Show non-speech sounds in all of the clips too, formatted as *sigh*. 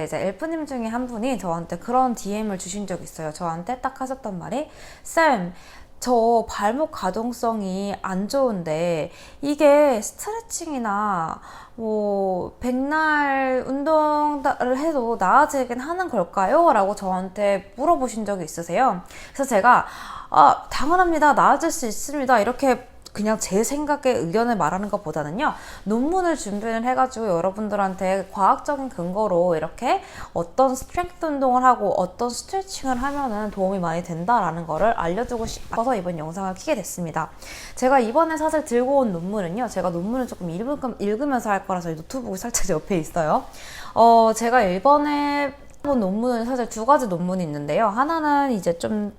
근데 이제 엘프님 중에 한 분이 저한테 그런 DM을 주신 적이 있어요. 저한테 딱 하셨던 말이 쌤, 저 발목 가동성이 안 좋은데 이게 스트레칭이나 뭐 백날 운동을 해도 나아지긴 하는 걸까요? 라고 저한테 물어보신 적이 있으세요. 그래서 제가 아, 당연합니다. 나아질 수 있습니다. 이렇게 그냥 제 생각의 의견을 말하는 것보다는요, 논문을 준비를 해가지고 여러분들한테 과학적인 근거로 이렇게 어떤 스트렝스 운동을 하고 어떤 스트레칭을 하면은 도움이 많이 된다라는 거를 알려주고 싶어서 이번 영상을 키게 됐습니다. 제가 이번에 사실 들고 온 논문은요, 제가 논문을 조금 읽으, 읽으면서 할 거라서 노트북이 살짝 *laughs* 옆에 있어요. 어, 제가 이번에 본 논문은 사실 두 가지 논문이 있는데요. 하나는 이제 좀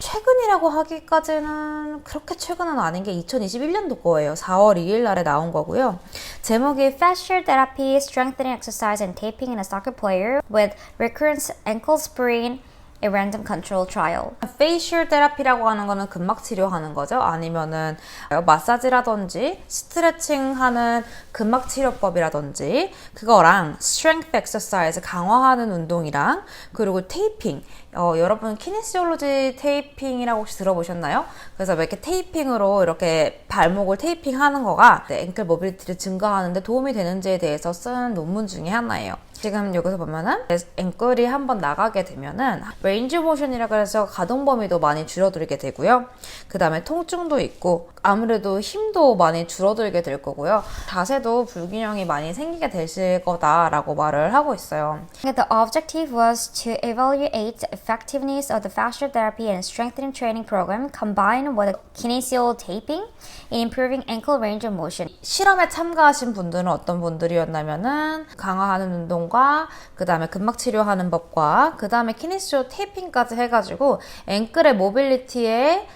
최근이라고 하기까지는 그렇게 최근은 아닌 게 2021년도 거예요. 4월 2일 날에 나온 거고요. 제목이 Fascial therapy, strengthening exercise, and taping in a soccer player with recurrent ankle sprain, a random control trial. 페이셜 테라피라고 하는 거는 근막 치료하는 거죠. 아니면은 마사지라든지 스트레칭 하는 근막 치료법이라든지 그거랑 스트렝스 엑서사이즈 강화하는 운동이랑 그리고 테이핑 어, 여러분 키네시올로지 테이핑이라고 혹시 들어보셨나요? 그래서 뭐 이렇게 테이핑으로 이렇게 발목을 테이핑하는 거가 네, 앵클 모빌리티를 증가하는데 도움이 되는지에 대해서 쓴 논문 중에 하나예요. 지금 여기서 보면은 앵클이 한번 나가게 되면은 레인지 모션이라 그래서 가동 범위도 많이 줄어들게 되고요. 그 다음에 통증도 있고 아무래도 힘도 많이 줄어들게 될 거고요. 자세도 불균형이 많이 생기게 되실 거다라고 말을 하고 있어요. The objective was to evaluate the effectiveness of the fascial therapy and strengthening training program combined with kinesial taping in improving ankle range of motion. 실험에 참가하신 분들은 어떤 분들이었냐면은 강화하는 운동 과 그 다음에 근막 치료하는 법과 그 다음에 키네시오 테이핑까지 해가지고 앵클의 모빌리티에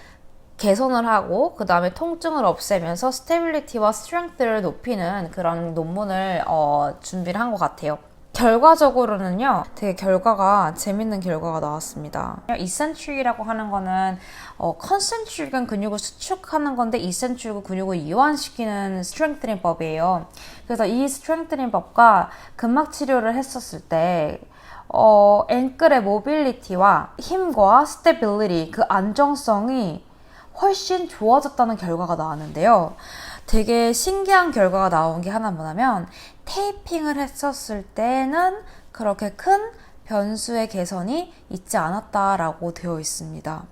개선을 하고 그 다음에 통증을 없애면서 스테빌리티와 스트렝스를 높이는 그런 논문을 어, 준비를 한 것 같아요. 결과적으로는요, 되게 결과가 재밌는 결과가 나왔습니다. 이센트릭이라고 하는 거는 어, 컨센트릭은 근육을 수축하는 건데 이센트릭은 근육을 이완시키는 스트렝트링 법이에요. 그래서 이 스트렝트링 법과 근막 치료를 했었을 때 어, 앵클의 모빌리티와 힘과 스테빌리티, 그 안정성이 훨씬 좋아졌다는 결과가 나왔는데요. 되게 신기한 결과가 나온 게 하나 뭐냐면 테이핑을 했었을 때는 그렇게 큰 변수의 개선이 있지 않았다라고 되어 있습니다.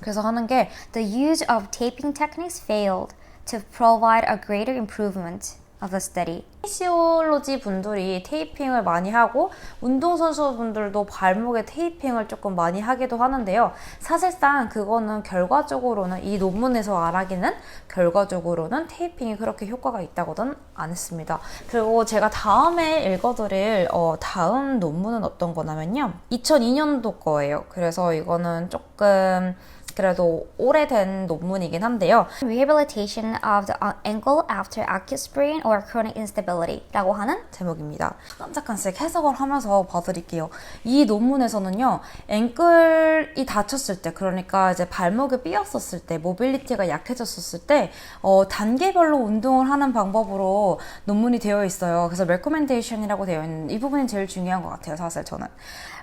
그래서 하는 게 The use of taping techniques failed to provide a greater improvement of study. 피시올로지 분들이 테이핑을 많이 하고 운동선수 분들도 발목에 테이핑을 조금 많이 하기도 하는데요. 사실상 그거는 결과적으로는 이 논문에서 말하기는 결과적으로는 테이핑이 그렇게 효과가 있다고는 안 했습니다. 그리고 제가 다음에 읽어드릴 어, 다음 논문은 어떤 거냐면요. 2002년도 거예요. 그래서 이거는 조금 그래도 오래된 논문이긴 한데요. Rehabilitation of the ankle after acute sprain or chronic instability라고 하는 제목입니다. 깜짝깜짝 해석을 하면서 봐드릴게요. 이 논문에서는요, 앵클이 다쳤을 때, 그러니까 이제 발목이 삐었었을 때, 모빌리티가 약해졌었을 때, 어, 단계별로 운동을 하는 방법으로 논문이 되어 있어요. 그래서 recommendation이라고 되어 있는 이 부분이 제일 중요한 것 같아요, 사실 저는.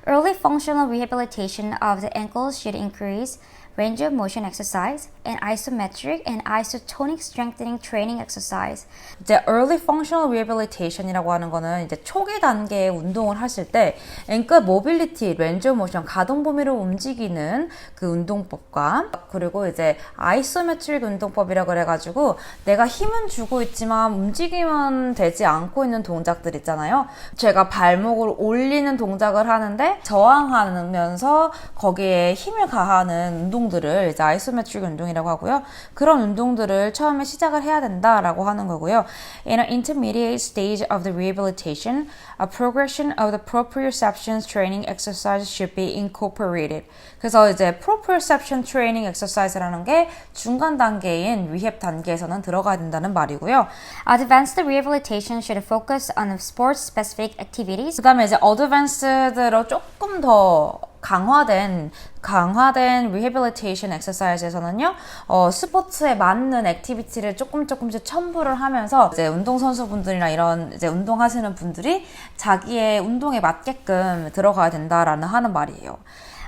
Early functional rehabilitation of the ankle should increase range of motion exercise and isometric and isotonic strengthening training exercise. 이제 early functional rehabilitation이라고 하는 거는 이제 초기 단계의 운동을 하실 때 앵클 모빌리티, 렌즈 모션, 가동 범위를 움직이는 그 운동법과 그리고 이제 아이소메트릭 운동법이라 그래가지고 내가 힘은 주고 있지만 움직임은 되지 않고 있는 동작들 있잖아요. 제가 발목을 올리는 동작을 하는데 저항하면서 거기에 힘을 가하는 운동 운동들을 이제 아이소메트릭 운동이라고 하고요. 그런 운동들을 처음에 시작을 해야 된다라고 하는 거고요. In an intermediate stage of the rehabilitation, a progression of the proprioception training exercise should be incorporated. 그래서 이제 proprioception training exercise라는 게 중간 단계인 리헵 단계에서는 들어가야 된다는 말이고요. Advanced rehabilitation should focus on sports specific activities. 그다음에 이제 어드밴스드로 조금 더 강화된 강화된 rehabilitation exercise에서는요, 어, 스포츠에 맞는 액티비티를 조금 조금씩 첨부를 하면서 이제 운동 선수분들이나 이런 이제 운동하시는 분들이 자기의 운동에 맞게끔 들어가야 된다라는 하는 말이에요.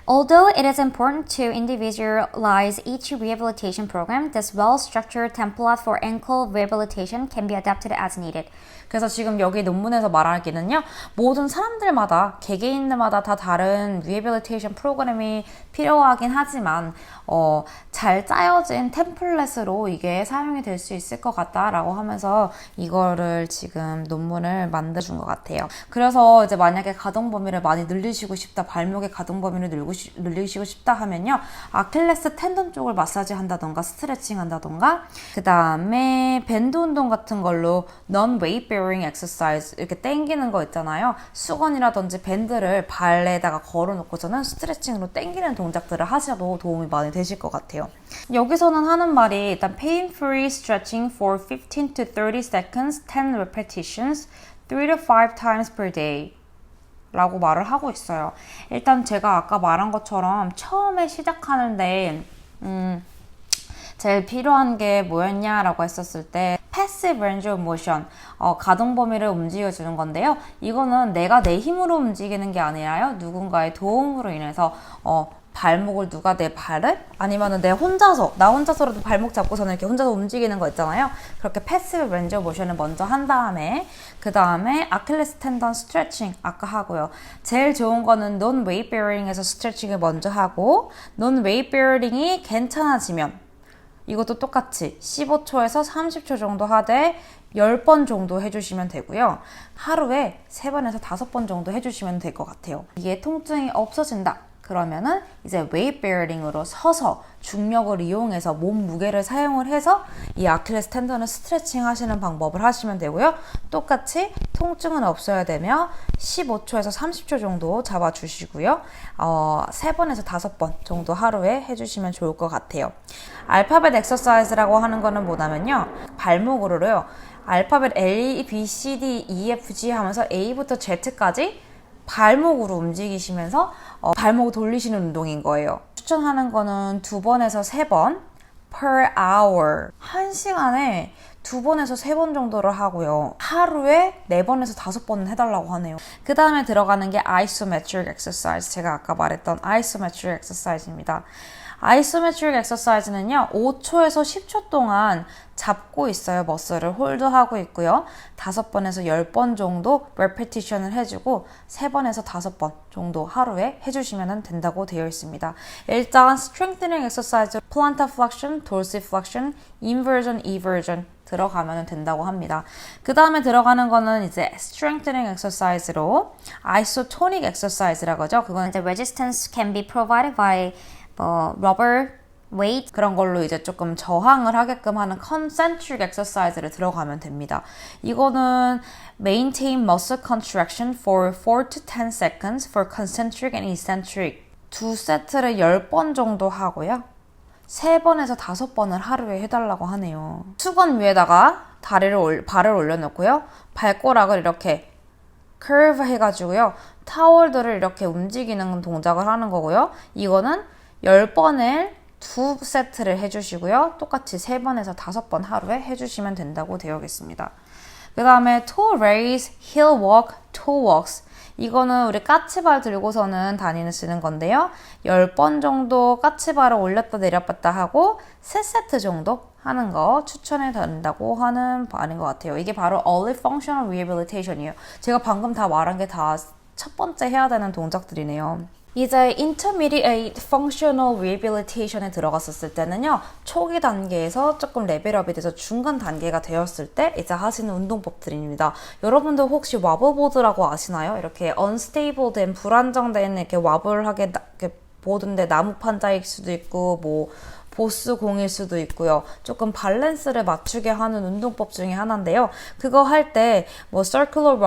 Although it is important to individualize each rehabilitation program, this well-structured template for ankle rehabilitation can be adapted as needed. 그래서 지금 여기 논문에서 말하기는요, 모든 사람들마다, 개개인들마다 다 다른 리해빌리테이션 프로그램이 필요하긴 하지만, 어, 잘 짜여진 템플릿으로 이게 사용이 될 수 있을 것 같다라고 하면서 이거를 지금 논문을 만들어준 것 같아요. 그래서 이제 만약에 가동 범위를 많이 늘리시고 싶다, 발목의 가동 범위를 늘고 시- 늘리시고 싶다 하면요, 아킬레스 텐던 쪽을 마사지 한다던가 스트레칭 한다던가, 그 다음에 밴드 운동 같은 걸로 non-weight bearing exercise 이렇게 땡기는 거 있잖아요. 수건이라든지 밴드를 발에다가 걸어놓고서는 스트레칭으로 땡기는 동작들을 하셔도 도움이 많이 되실 것 같아요. 여기서는 하는 말이 일단 pain-free stretching for 15 to 30 seconds, 10 repetitions, 3 to 5 times per day. 라고 말을 하고 있어요. 일단 제가 아까 말한 것처럼 처음에 시작하는데, 음, 제일 필요한 게 뭐였냐라고 했었을 때 passive range of motion 어, 가동 범위를 움직여 주는 건데요. 이거는 내가 내 힘으로 움직이는 게 아니라요. 누군가의 도움으로 인해서 어, 발목을 누가 내 발을 아니면은 내 혼자서 나 혼자서라도 발목 잡고서는 이렇게 혼자서 움직이는 거 있잖아요. 그렇게 패시브 렌즈 모션을 먼저 한 다음에 그 다음에 아킬레스 텐던 스트레칭 아까 하고요. 제일 좋은 거는 논 웨이트 베어링에서 스트레칭을 먼저 하고 논 웨이트 베어링이 괜찮아지면 이것도 똑같이 15초에서 30초 정도 하되 10번 정도 해주시면 되고요. 하루에 3번에서 5번 정도 해주시면 될 것 같아요. 이게 통증이 없어진다. 그러면은 이제 웨이트 베어링으로 서서 중력을 이용해서 몸 무게를 사용을 해서 이 아킬레스 텐던을 스트레칭 하시는 방법을 하시면 되고요. 똑같이 통증은 없어야 되며 15초에서 30초 정도 잡아 주시고요. 어, 3번에서 5번 정도 하루에 해 주시면 좋을 것 같아요. 알파벳 엑서사이즈라고 하는 거는 뭐냐면요. 발목으로요. 알파벳 A, B, C, D, E, F, G 하면서 A부터 Z까지 발목으로 움직이시면서 어, 발목을 돌리시는 운동인 거예요. 추천하는 거는 두 번에서 세 번 per hour. 한 시간에 두 번에서 세 번 정도를 하고요. 하루에 네 번에서 다섯 번은 해달라고 하네요. 그 다음에 들어가는 게 isometric exercise. 제가 아까 말했던 isometric exercise입니다. 아이소메트릭 엑서사이즈는요, 5초에서 10초 동안 잡고 있어요. 머슬을 홀드하고 있고요. 5번에서 10번 정도 레페티션을 해주고 3번에서 5번 정도 하루에 해주시면 된다고 되어 있습니다. 일단 스트렝트닝 엑서사이즈, 플란타 플렉션, 돌시 플렉션, 인버전, 이버전 들어가면 된다고 합니다. 그 다음에 들어가는 거는 이제 strengthening exercise로 isotonic exercise라고 하죠. 그거는 The resistance can be provided by 뭐 rubber weight 그런 걸로 이제 조금 저항을 하게끔 하는 concentric exercise를 들어가면 됩니다. 이거는 maintain muscle contraction for 4 to 10 seconds for concentric and eccentric 두 세트를 10번 정도 하고요. 3번에서 5번을 하루에 해달라고 하네요. 수건 위에다가 다리를 올, 발을 올려놓고요. 발가락을 이렇게 curve 해가지고요. 타월들을 이렇게 움직이는 동작을 하는 거고요. 이거는 10번을 두 세트를 해주시고요. 똑같이 3번에서 5번 하루에 해주시면 된다고 되어 있습니다. 그 다음에 toe raise, heel walk, toe walks. 이거는 우리 까치발 들고서는 다니는 쓰는 건데요. 10번 정도 까치발을 올렸다 내렸다 하고 3세트 정도 하는 거 추천해 드린다고 하는 바인 것 같아요. 이게 바로 early functional rehabilitation이에요. 제가 방금 다 말한 게 다 첫 번째 해야 되는 동작들이네요. 이제 intermediate functional rehabilitation에 들어갔었을 때는요, 초기 단계에서 조금 레벨업이 돼서 중간 단계가 되었을 때 이제 하시는 운동법들입니다. 여러분들 혹시 와블보드라고 아시나요? 이렇게 unstable된 불안정된 이렇게 와블하게 보드인데 나무 판자일 수도 있고 뭐 보스 공일 수도 있고요. 조금 밸런스를 맞추게 하는 운동법 중에 하나인데요. 그거 할 때 뭐 circular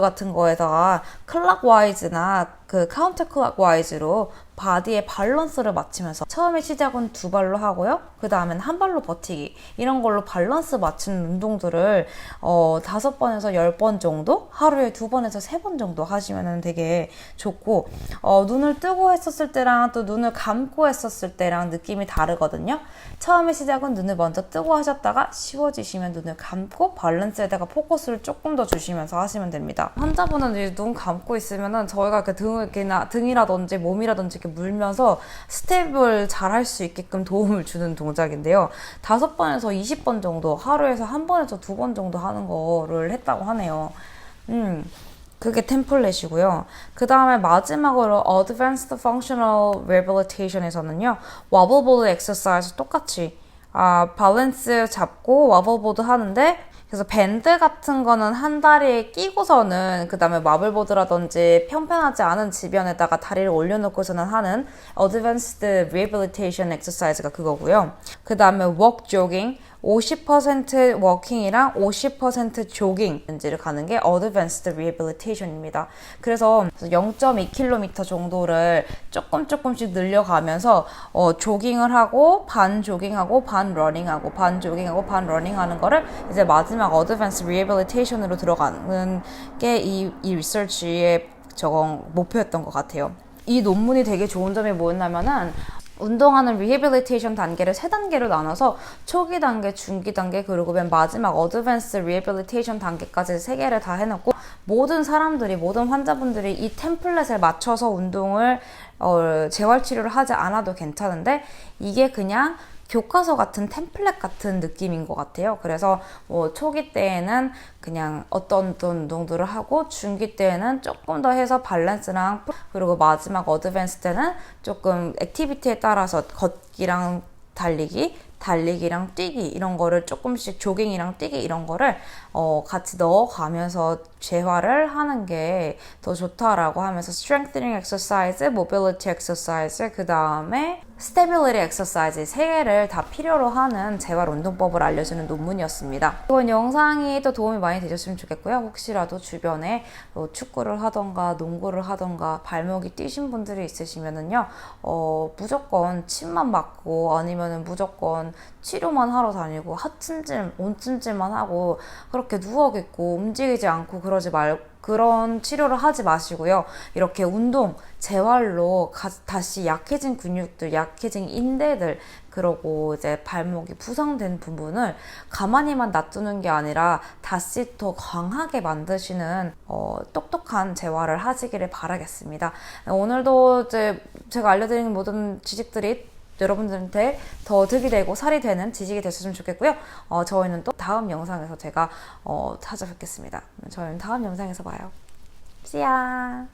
같은 거에다가 clockwise나 그 counter clockwise로 바디의 밸런스를 맞추면서 처음에 시작은 두 발로 하고요. 그 다음엔 한 발로 버티기 이런 걸로 밸런스 맞추는 운동들을 어, 다섯 번에서 열 번 정도 하루에 두 번에서 세 번 정도 하시면 되게 좋고 어, 눈을 뜨고 했었을 때랑 또 눈을 감고 했었을 때랑 느낌이 다르거든요. 처음에 시작은 눈을 먼저 뜨고 하셨다가 쉬워지시면 눈을 감고 밸런스에다가 포커스를 조금 더 주시면서 하시면 됩니다. 환자분은 이제 눈 감고 있으면은 저희가 이렇게 등이나 등이라든지 몸이라든지 이렇게 물면서 스텝을 잘 할 수 있게끔 도움을 주는 동작인데요. 다섯 번에서 20번 정도 하루에서 한 번에서 두 번 정도 하는 거를 했다고 하네요. 음. 그게 템플릿이고요. 그 다음에 마지막으로 Advanced Functional Rehabilitation에서는요, 와블보드 엑서사이즈 똑같이 아, 밸런스 잡고 와블보드 하는데 그래서 밴드 같은 거는 한 다리에 끼고서는 그 다음에 마블보드라든지 평평하지 않은 지변에다가 다리를 올려놓고서는 하는 Advanced Rehabilitation Exercise가 그거고요. 그 다음에 Walk Jogging 50% 워킹이랑 50% 조깅 렌즈를 가는 게 Advanced Rehabilitation입니다. 그래서 0.2km 정도를 조금 조금씩 늘려가면서 어, 조깅을 하고 반 조깅하고 반 러닝하고 반 조깅하고 반 러닝하는 거를 이제 마지막 Advanced Rehabilitation으로 들어가는 게 이 이 리서치의 저건 목표였던 것 같아요. 이 논문이 되게 좋은 점이 뭐였냐면은 운동하는 리해빌리테이션 단계를 세 단계로 나눠서 초기 단계, 중기 단계, 그리고 맨 마지막 어드밴스 리해빌리테이션 단계까지 세 개를 다 해놓고 모든 사람들이 모든 환자분들이 이 템플릿에 맞춰서 운동을 어, 재활 치료를 하지 않아도 괜찮은데 이게 그냥 교과서 같은 템플릿 같은 느낌인 것 같아요. 그래서 뭐 초기 때에는 그냥 어떤 어떤 운동들을 하고 중기 때에는 조금 더 해서 밸런스랑 그리고 마지막 어드밴스 때는 조금 액티비티에 따라서 걷기랑 달리기, 달리기랑 뛰기 이런 거를 조금씩 조깅이랑 뛰기 이런 거를 어, 같이 넣어가면서 재활을 하는 게 더 좋다라고 하면서 strengthening exercise, mobility exercise, 그 다음에 stability exercise 세 개를 다 필요로 하는 재활 운동법을 알려주는 논문이었습니다. 이번 영상이 또 도움이 많이 되셨으면 좋겠고요. 혹시라도 주변에 뭐 축구를 하던가 농구를 하던가 발목이 뛰신 분들이 있으시면은요, 어, 무조건 침만 맞고 아니면은 무조건 치료만 하러 다니고 하층질, 온찜질만 하고 그렇게 누워 있고 움직이지 않고 그러지 말고 그런 치료를 하지 마시고요. 이렇게 운동, 재활로 가- 다시 약해진 근육들, 약해진 인대들, 그러고 이제 발목이 부상된 부분을 가만히만 놔두는 게 아니라 다시 더 강하게 만드시는 어, 똑똑한 재활을 하시기를 바라겠습니다. 오늘도 이제 제가 알려드리는 모든 지식들이 여러분들한테 더 득이 되고 살이 되는 지식이 됐으면 좋겠고요. 어, 저희는 또 다음 영상에서 제가 어, 찾아뵙겠습니다. 저희는 다음 영상에서 봐요. Ya!